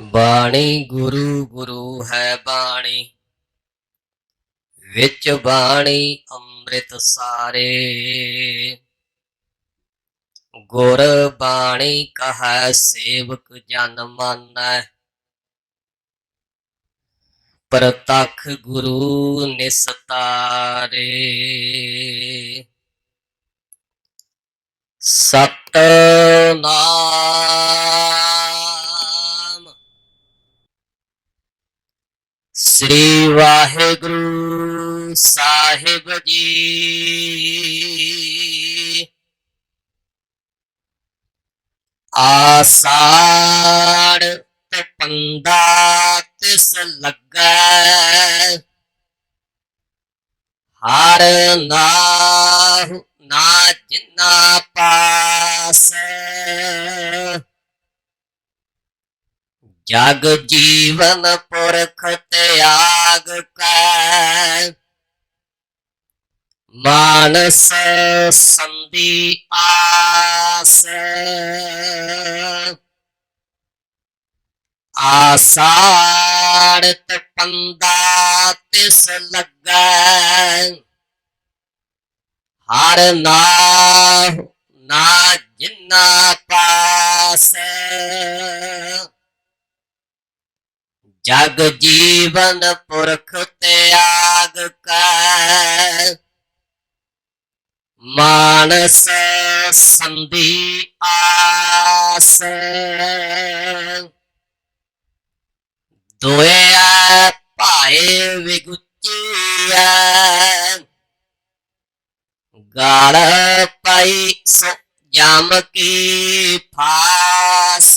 ਬਾਣੀ ਗੁਰੂ ਗੁਰੂ ਹੈ ਬਾਣੀ। ਵਿੱਚ ਬਾਣੀ ਅੰਮ੍ਰਿਤ ਸਾਰੇ। ਗੁਰ ਬਾਣੀ ਕਹੈ, ਸੇਵਕ ਜਨ ਮਾਨੈ। ਪ੍ਰਤਖ ਗੁਰੂ ਨਿਸਤਾਰੇ। ਸਤਨਾਮ ਵਾਹਿਗੁਰੂ ਸਾਹਿਬ ਜੀ। ਆਸਾੜ ਤੇ ਪੰਦਾ ਤਿਸ ਲੱਗੈ। ਹਰ ਨਾਹੁ ਨਾ ਜਿਨਾ ਪਾਸ। ਜਗ ਜੀਵਨ ਪੁਰਖ ਤਿਆਗ ਕੈ मानस संधि आस आषाढ़ पंदात लग हर ना जग जीवन पुरख त्याग कर। मानस संधि आस। पाए विगुचिया गाड़ पाई सो जाम की फास।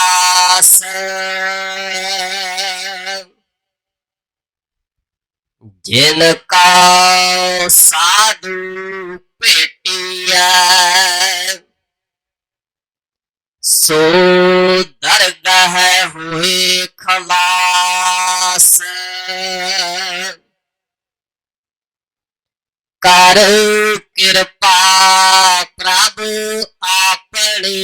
जिन का साधु पेटिया सो दरगाह हुए खलास ਕਰ ਕਿਰਪਾ ਪ੍ਰਭ ਆਪਣੀ,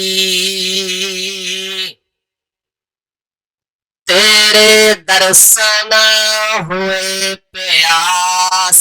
ਤੇਰੇ ਦਰਸ਼ਨ ਹੋਏ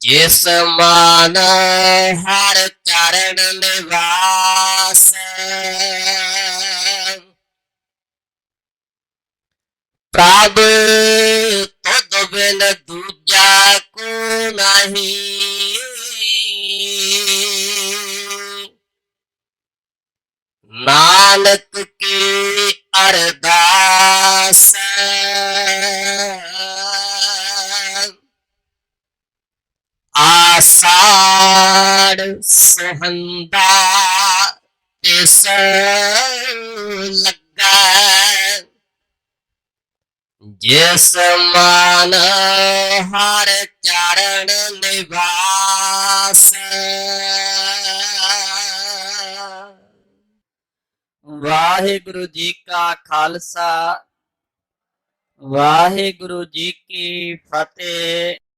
ਜਿਸ ਮਾਨ ਹਰ ਚਰਨ ਨਿਵਾਸ ਪ੍ਰਭ ਤੁਧ ਬਿਨ ਦੂਜਾ ਕੋ ਨਹੀਂ ਨਾਨਕ ਕੀ हंदा लगा जिस मान हर चरण निवास। वाहेगुरु जी का खालसा, वाहेगुरु जी की फतेह।